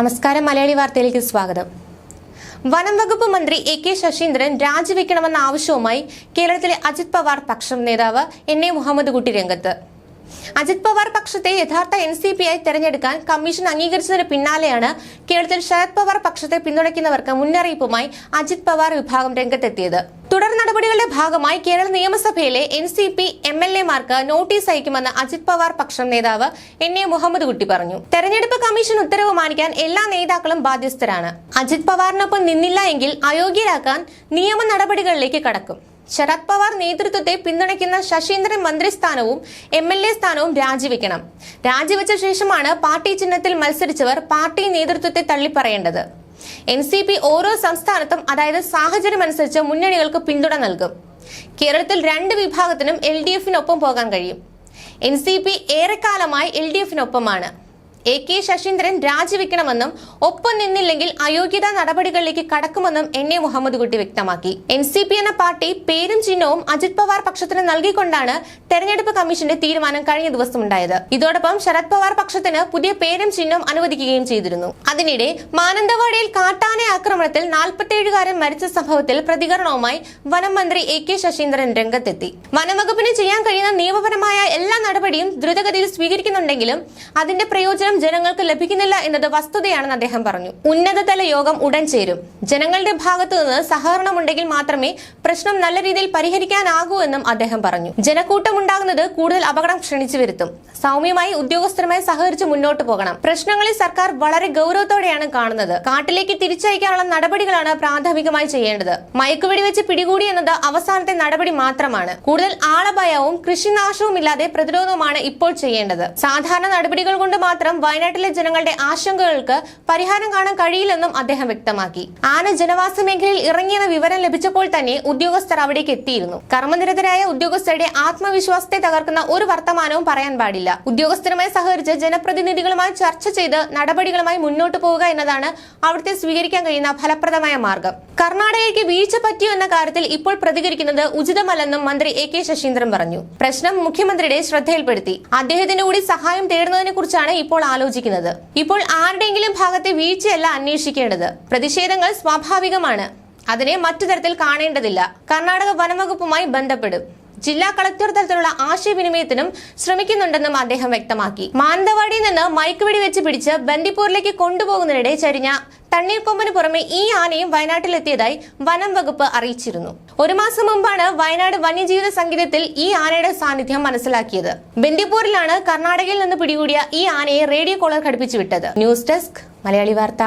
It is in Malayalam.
നമസ്കാരം മലയാളി വാർത്തയിലേക്ക് സ്വാഗതം. വനം വകുപ്പ് മന്ത്രി എ കെ ശശീന്ദ്രൻ രാജിവെക്കണമെന്ന ആവശ്യവുമായി കേരളത്തിലെ അജിത് പവാർ പക്ഷം നേതാവ് എൻ എ മുഹമ്മദ് കുട്ടി രംഗത്ത്. അജിത് പവാർ പക്ഷത്തെ യഥാർത്ഥ എൻ സി പി ആയി തെരഞ്ഞെടുക്കാൻ കമ്മീഷൻ അംഗീകരിച്ചതിന് പിന്നാലെയാണ് കേരളത്തിൽ ശരത് പവാർ പക്ഷത്തെ പിന്തുണയ്ക്കുന്നവർക്ക് മുന്നറിയിപ്പുമായി അജിത് പവാർ വിഭാഗം രംഗത്തെത്തിയത്. തുടർ നടപടികളുടെ ഭാഗമായി കേരള നിയമസഭയിലെ N C P M L എമാർക്ക് notice അയക്കുമെന്ന് അജിത് പവാർ പക്ഷം നേതാവ് എൻ എ മുഹമ്മദ് കുട്ടി പറഞ്ഞു. തെരഞ്ഞെടുപ്പ് കമ്മീഷൻ ഉത്തരവ് മാനിക്കാൻ എല്ലാ നേതാക്കളും ബാധ്യസ്ഥരാണ്. അജിത് പവാറിനൊപ്പം നിന്നില്ല എങ്കിൽ അയോഗ്യരാക്കാൻ നിയമ നടപടികളിലേക്ക് കടക്കും. ശരത് പവാർ നേതൃത്വത്തെ പിന്തുണയ്ക്കുന്ന ശശീന്ദ്രൻ മന്ത്രിസ്ഥാനവും എം എൽ എ സ്ഥാനവും രാജിവെക്കണം. രാജിവെച്ച ശേഷമാണ് പാർട്ടി ചിഹ്നത്തിൽ മത്സരിച്ചവർ പാർട്ടി നേതൃത്വത്തെ തള്ളിപ്പറയേണ്ടത്. എൻ സി പി ഓരോ സംസ്ഥാനത്തും അതായത് സാഹചര്യമനുസരിച്ച് മുന്നണികൾക്ക് പിന്തുണ നൽകും. കേരളത്തിൽ രണ്ട് വിഭാഗത്തിനും എൽ ഡി എഫിനൊപ്പം പോകാൻ കഴിയും. എൻ സി പി ഏറെക്കാലമായി എൽ ഡി എഫിനൊപ്പമാണ്. എ കെ ശശീന്ദ്രൻ രാജിവെക്കണമെന്നും ഒപ്പം നിന്നില്ലെങ്കിൽ അയോഗ്യതാ നടപടികളിലേക്ക് കടക്കുമെന്നും എൻ എ മുഹമ്മദ് കുട്ടി വ്യക്തമാക്കി. എൻ സി പി എന്ന പാർട്ടി പേരും ചിഹ്നവും അജിത് പവാർ പക്ഷത്തിന് നൽകിക്കൊണ്ടാണ് തെരഞ്ഞെടുപ്പ് കമ്മീഷന്റെ തീരുമാനം കഴിഞ്ഞ ദിവസം ഉണ്ടായത് ഇതോടൊപ്പം ശരത് പവാർ പക്ഷത്തിന് പുതിയ പേരും ചിഹ്നവും അനുവദിക്കുകയും ചെയ്തിരുന്നു. അതിനിടെ മാനന്തവാടിയിൽ കാട്ടാന ആക്രമണത്തിൽ നാൽപ്പത്തിയേഴുകാരൻ മരിച്ച സംഭവത്തിൽ പ്രതികരണവുമായി വനം മന്ത്രി എ കെ ശശീന്ദ്രൻ രംഗത്തെത്തി. വനംവകുപ്പിന് ചെയ്യാൻ കഴിയുന്ന നിയമപരമായ എല്ലാ നടപടിയും ദ്രുതഗതിയിൽ സ്വീകരിക്കുന്നുണ്ടെങ്കിലും അതിന്റെ പ്രയോജനം ജനങ്ങൾക്ക് ലഭിക്കുന്നില്ല എന്നത് വസ്തുതയാണെന്ന് അദ്ദേഹം പറഞ്ഞു. ഉന്നതതല യോഗം ഉടൻ ചേരും. ജനങ്ങളുടെ ഭാഗത്തു നിന്ന് സഹകരണമുണ്ടെങ്കിൽ മാത്രമേ പ്രശ്നം നല്ല രീതിയിൽ പരിഹരിക്കാനാകൂ എന്നും അദ്ദേഹം പറഞ്ഞു. ജനക്കൂട്ടം ഉണ്ടാകുന്നത് കൂടുതൽ അപകടം ക്ഷണിച്ചു വരുത്തും. സൗമ്യമായി ഉദ്യോഗസ്ഥരുമായി സഹകരിച്ച് മുന്നോട്ട് പോകണം. പ്രശ്നങ്ങളിൽ സർക്കാർ വളരെ ഗൗരവത്തോടെയാണ് കാണുന്നത്. കാട്ടിലേക്ക് തിരിച്ചയക്കാനുള്ള നടപടികളാണ് പ്രാഥമികമായി ചെയ്യേണ്ടത്. മയക്കുവെടി വെച്ച് പിടികൂടി എന്നത് അവസാനത്തെ നടപടി മാത്രമാണ്. കൂടുതൽ ആളഭയവും കൃഷിനാശവും ഇല്ലാതെ പ്രതിരോധവുമാണ് ഇപ്പോൾ ചെയ്യേണ്ടത്. സാധാരണ നടപടികൾ കൊണ്ട് മാത്രം വയനാട്ടിലെ ജനങ്ങളുടെ ആശങ്കകൾക്ക് പരിഹാരം കാണാൻ കഴിയില്ലെന്നും അദ്ദേഹം വ്യക്തമാക്കി. ആന ജനവാസ മേഖലയിൽ ഇറങ്ങിയെന്ന വിവരം ലഭിച്ചപ്പോൾ തന്നെ ഉദ്യോഗസ്ഥർ അവിടേക്ക് എത്തിയിരുന്നു. കർമ്മനിരതരായ ഉദ്യോഗസ്ഥരുടെ ആത്മവിശ്വാസത്തെ തകർക്കുന്ന ഒരു വർത്തമാനവും പറയാൻ പാടില്ല. ഉദ്യോഗസ്ഥരുമായി സഹകരിച്ച് ജനപ്രതിനിധികളുമായി ചർച്ച ചെയ്ത് നടപടികളുമായി മുന്നോട്ട് പോവുക എന്നതാണ് അവിടുത്തെ സ്വീകരിക്കാൻ കഴിയുന്ന ഫലപ്രദമായ മാർഗം. കർണാടകയ്ക്ക് വീഴ്ച പറ്റിയോ എന്ന കാര്യത്തിൽ ഇപ്പോൾ പ്രതികരിക്കുന്നത് ഉചിതമല്ലെന്നും മന്ത്രി എ കെ ശശീന്ദ്രൻ പറഞ്ഞു. പ്രശ്നം മുഖ്യമന്ത്രിയുടെ ശ്രദ്ധയിൽപ്പെടുത്തി. അദ്ദേഹത്തിന്റെ കൂടി സഹായം തേടുന്നതിനെ കുറിച്ചാണ് ഇപ്പോൾ ആലോചിക്കുന്നത്. ഇപ്പോൾ ആരുടെയെങ്കിലും ഭാഗത്തെ വീഴ്ചയല്ല അന്വേഷിക്കേണ്ടത്. പ്രതിഷേധങ്ങൾ സ്വാഭാവികമാണ്. അതിനെ മറ്റു തരത്തിൽ കാണേണ്ടതില്ല. കർണാടക വനംവകുപ്പുമായി ബന്ധപ്പെടും. ജില്ലാ കളക്ടർ തലത്തിലുള്ള ആശയവിനിമയത്തിനും ശ്രമിക്കുന്നുണ്ടെന്നും അദ്ദേഹം വ്യക്തമാക്കി. മാനന്തവാടിയിൽ നിന്ന് മയക്കുവെടി വെച്ച് പിടിച്ച് ബന്ദിപ്പൂരിലേക്ക് കൊണ്ടുപോകുന്നതിനിടെ ചരിഞ്ഞ തണ്ണീർക്കൊമ്പന് പുറമെ ഈ ആനയും വയനാട്ടിലെത്തിയതായി വനം വകുപ്പ് അറിയിച്ചിരുന്നു. ഒരു മാസം മുമ്പാണ് വയനാട് വന്യജീവിത സംഗീതത്തിൽ ഈ ആനയുടെ സാന്നിധ്യം മനസ്സിലാക്കിയത്. ബന്ദിപ്പൂരിലാണ് കർണാടകയിൽ നിന്ന് പിടികൂടിയ ഈ ആനയെ റേഡിയോ കോളർ ഘടിപ്പിച്ചു വിട്ടത് ന്യൂസ് ഡെസ്ക് മലയാളി വാർത്ത.